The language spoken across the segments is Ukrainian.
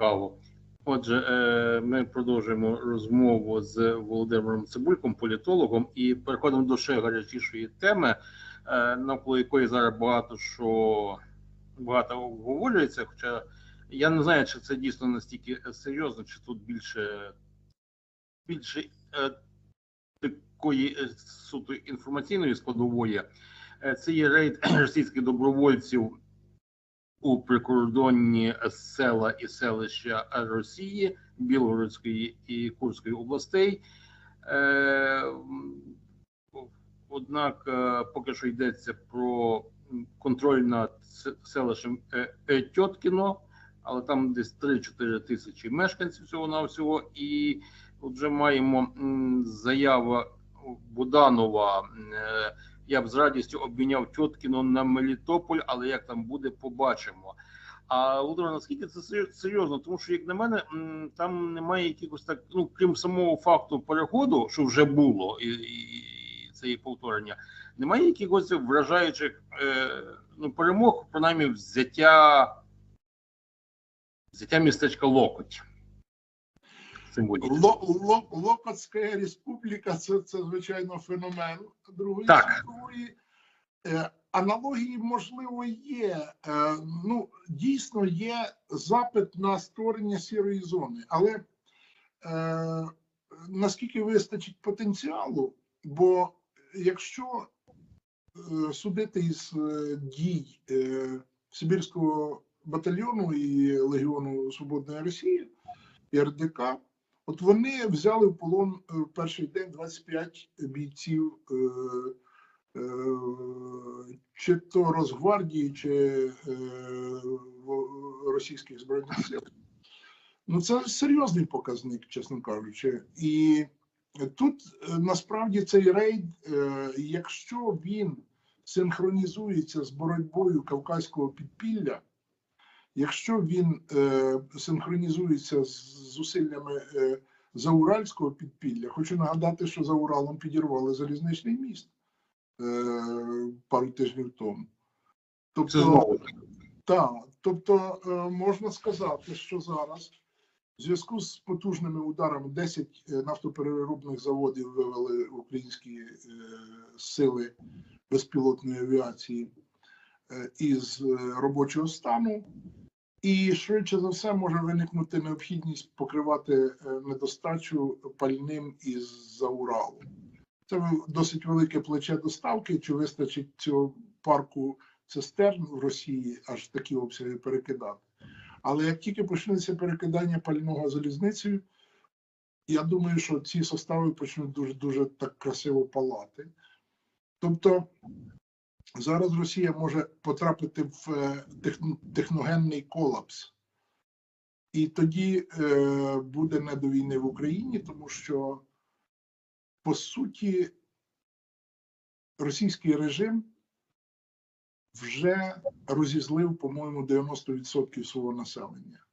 цікаво. Отже, е, ми продовжуємо розмову з Володимиром Цибульком, політологом, і переходимо до ще гарячішої теми, е, навколо якої зараз багато що багато обговорюється. Хоча я не знаю, чи це дійсно настільки серйозно, чи тут більше, більше е, такої суто інформаційної складової. Це є рейд російських добровольців у прикордонні села і селища Росії, Білгородської і Курської областей. Е, Однак е, поки що йдеться про контроль над селищем е, Тьоткіно, але там десь 3-4 тисячі мешканців всього навсього. І от вже маємо м, заява Буданова. Я б з радістю обміняв Тьоткіно на Мелітополь, але як там буде, побачимо. А Володимир, наскільки це серйозно? Тому що, як на мене, там немає якихось так, ну крім самого факту переходу, що вже було, і, і це є повторення, немає якихось вражаючих е, ну, перемог, принаймні взяття, взяття містечка Локоть. Символічно. Ло, Ло, Локотська республіка це, це звичайно феномен Другої Так. світової. Е, аналогії, можливо, є. Е, ну, дійсно є запит на створення сірої зони, але е, наскільки вистачить потенціалу, бо якщо е, судити із е, дій е, Сибірського батальйону і Легіону Свободної Росії і РДК, От вони взяли в полон е, в перший день 25 бійців, е, е, чи то Росгвардії, чи російських збройних сил. Ну, це серйозний показник, чесно кажучи. І тут насправді цей рейд, якщо він синхронізується з боротьбою кавказького підпілля, якщо він е, синхронізується з зусиллями е, зауральського підпілля, хочу нагадати, що за Уралом підірвали залізничний міст е, пару тижнів тому. Знову Так, тобто е, можна сказати, що зараз в зв'язку з потужними ударами 10 нафтопереробних заводів вивели українські е, сили безпілотної авіації е, із е, робочого стану, і швидше за все може виникнути необхідність покривати е, недостачу пальним із за Уралу. Це досить велике плече доставки. Чи вистачить цього парку цистерн в Росії аж такі обсяги перекидати? Але як тільки почнеться перекидання пального залізницею, я думаю, що ці состави почнуть дуже дуже так красиво палати. Тобто зараз Росія може потрапити в е, техногенний колапс. І тоді е, буде не до війни в Україні, тому що по суті російський режим вже розізлив, по-моєму, 90% свого населення.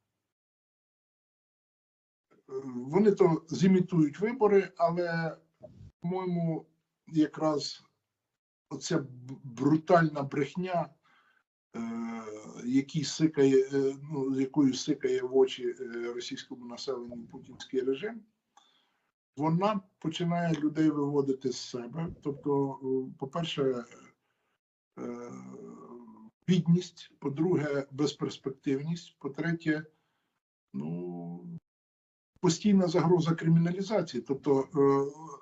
Вони то зімітують вибори, але, по-моєму, якраз оця брутальна брехня, е, який сикає, е, ну, якою сикає в очі е, російському населенню путінський режим, вона починає людей виводити з себе. Тобто, по-перше, бідність, по-друге, безперспективність, по-третє, ну, постійна загроза криміналізації. Тобто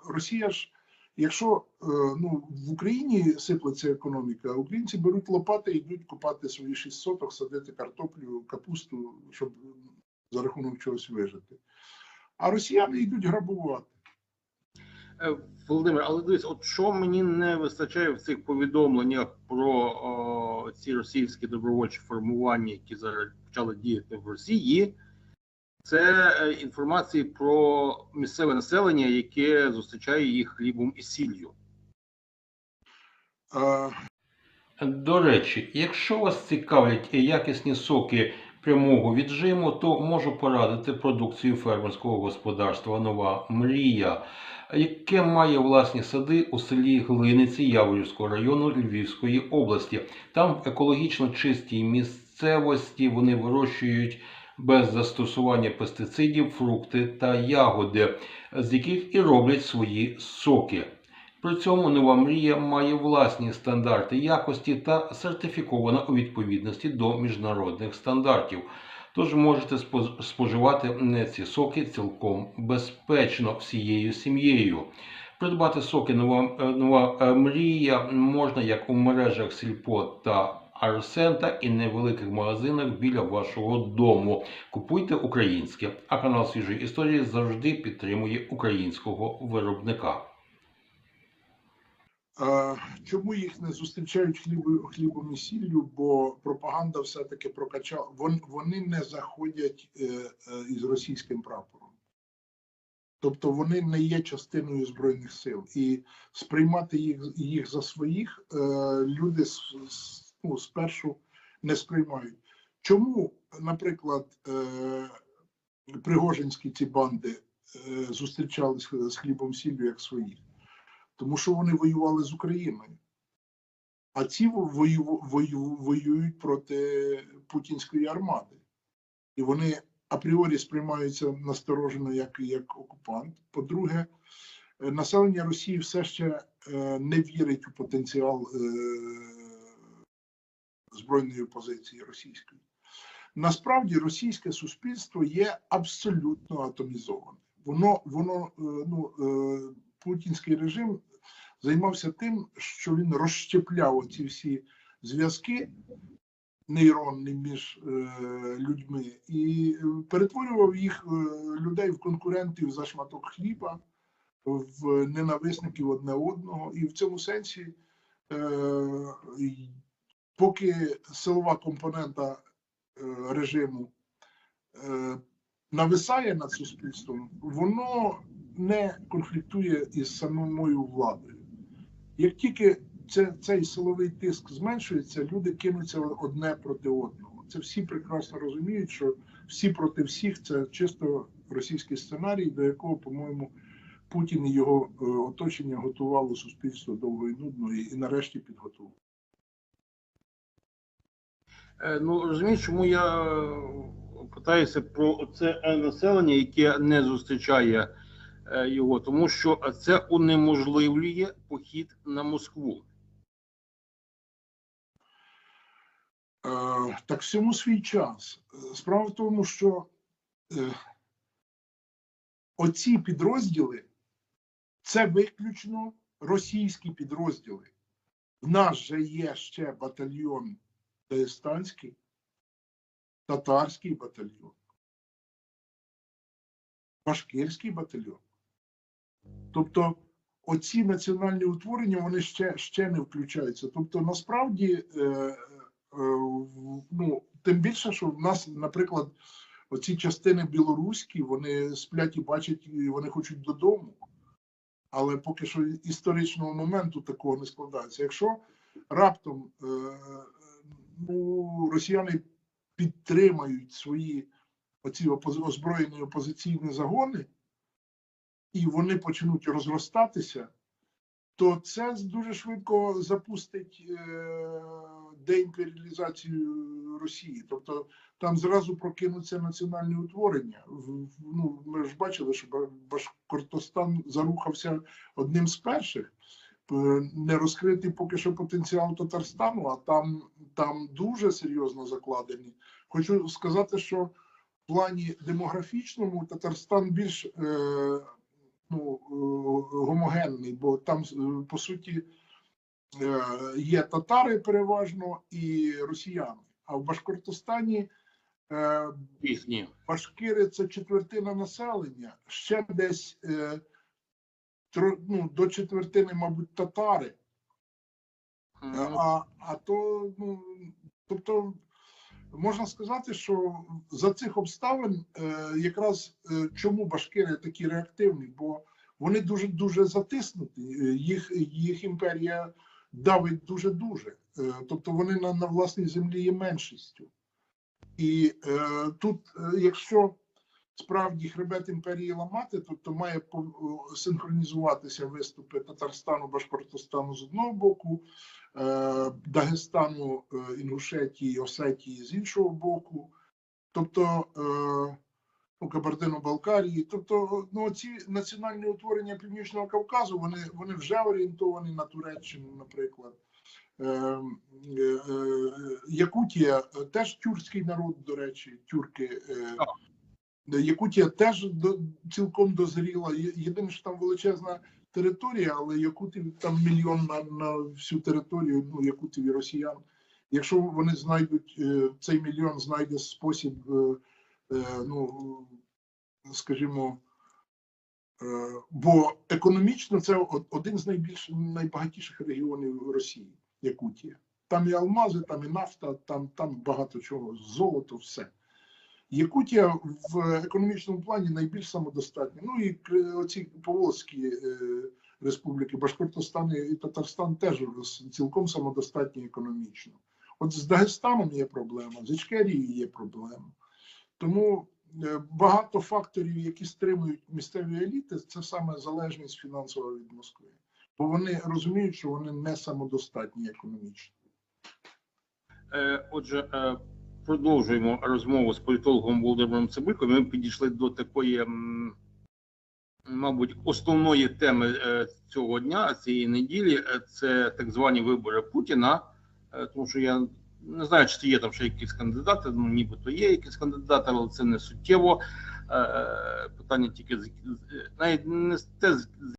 Росія ж, якщо е, ну, в Україні сиплеться економіка, українці беруть лопати і йдуть купати свої шість соток, садити картоплю, капусту, щоб за рахунок чогось вижити. А росіяни йдуть грабувати. Е, Володимир, але дивись, от що мені не вистачає в цих повідомленнях про о, ці російські добровольчі формування, які зараз почали діяти в Росії, це е, інформації про місцеве населення, яке зустрічає їх хлібом і сіллю. До речі, якщо вас цікавлять якісні соки прямого віджиму, то можу порадити продукцію фермерського господарства Нова Мрія, яке має власні сади у селі Глиниці Яворівського району Львівської області. Там в екологічно чистій місцевості вони вирощують без застосування пестицидів, фрукти та ягоди, з яких і роблять свої соки. При цьому нова мрія має власні стандарти якості та сертифікована у відповідності до міжнародних стандартів. Тож можете споживати ці соки цілком безпечно всією сім'єю. Придбати соки нова, е, нова е, мрія можна як у мережах Сільпо та Арсента і невеликих магазинах біля вашого дому. Купуйте українське, а канал свіжої історії завжди підтримує українського виробника. Чому їх не зустрічають хліб, хлібом і сіллю? Бо пропаганда все-таки прокачала. Вон, вони не заходять е, е, із російським прапором. Тобто вони не є частиною Збройних сил. І сприймати їх, їх за своїх е, люди с- ну, спершу не сприймають. Чому, наприклад, е, пригожинські ці банди е, зустрічались з хлібом сіллю як своїх? тому що вони воювали з Україною. А ці вою, вою, воюють проти путінської армади. І вони апріорі сприймаються насторожено як, як окупант. По-друге, е, населення Росії все ще не вірить у потенціал збройної опозиції російської. Насправді російське суспільство є абсолютно атомізоване. Воно, воно е, ну, е, путінський режим займався тим, що він розщепляв ці всі зв'язки нейронні між е, людьми і перетворював їх людей в конкурентів за шматок хліба, в ненависників одне одного. І в цьому сенсі, поки силова компонента е, режиму е, нависає над суспільством, воно не конфліктує із самою владою. Як тільки це, цей силовий тиск зменшується, люди кинуться одне проти одного. Це всі прекрасно розуміють, що всі проти всіх це чисто російський сценарій, до якого, по-моєму, Путін і його е, оточення готувало суспільство довго і нудно і, нарешті підготувало. Е, Ну розумієш, чому я питаюся про це населення, яке не зустрічає е, його, тому що це унеможливлює похід на Москву. Е, так всьому свій час. Справа в тому, що оці підрозділи це виключно російські підрозділи. В нас же є ще батальйон Дагестанський, татарський батальйон, башкирський батальйон. Тобто оці національні утворення вони ще, ще не включаються. Тобто, насправді, е, е, ну, тим більше, що в нас, наприклад, оці частини білоруські, вони сплять і бачать, і вони хочуть додому. Але поки що історичного моменту такого не складається. Якщо раптом е, ну, росіяни підтримають свої оці озброєні опозиційні загони, і вони почнуть розростатися, то це дуже швидко запустить е, деімперіалізацію Росії. Тобто там зразу прокинуться національні утворення. Ну, ми ж бачили, що Ба- Башкортостан зарухався одним з перших. П- Не розкритий поки що потенціал Татарстану, а там, там дуже серйозно закладені. Хочу сказати, що в плані демографічному Татарстан більш е, ну, е, гомогенний, бо там, е, по суті, е, є татари переважно і росіяни. А в Башкортостані е, башкири це четвертина населення, ще десь е, ну, до четвертини, мабуть, татари. Е, Мгм. А, а то, ну, тобто, можна сказати, що за цих обставин е, якраз е, чому башкири такі реактивні, бо вони дуже дуже затиснуті. Е, Їх, їх імперія давить дуже дуже. Е, тобто вони на, на власній землі є меншістю. І е, тут, е, якщо справді хребет імперії ламати, то, то має синхронізуватися виступи Татарстану, Башкортостану з одного боку, е, Дагестану, е, Інгушетії, Осетії з іншого боку. тобто е, ну, Кабардино-Балкарії, тобто ну, ці національні утворення Північного Кавказу, вони, вони вже орієнтовані на Туреччину, наприклад. Якутія теж тюркський народ, до речі, тюрки. Е, Якутія теж до, цілком дозріла. Єдине, що там величезна територія, але якутів там мільйон на, на всю територію, ну, якутів і росіян. Якщо вони знайдуть, е, цей мільйон знайде спосіб, е, ну, скажімо, бо економічно це один з найбільш найбагатіших регіонів Росії, Якутія. Там і алмази, там і нафта, там, там багато чого, золото, все. Якутія в економічному плані найбільш самодостатня. Ну і оці поволзькі е, республіки, Башкортостан і Татарстан теж цілком самодостатні економічно. От з Дагестаном є проблема, з Ічкерією є проблема. Тому е, багато факторів, які стримують місцеві еліти, це саме залежність фінансова від Москви. Бо вони розуміють, що вони не самодостатні економічно. Е, Отже, продовжуємо розмову з політологом Володимиром Цибульком. Ми підійшли до такої, мабуть, основної теми е, цього дня, цієї неділі. Е, Це так звані вибори Путіна. Е, Тому що я не знаю, чи є там ще якісь кандидати. Ну нібито є якісь кандидати, але це не суттєво. Питання тільки навіть не те,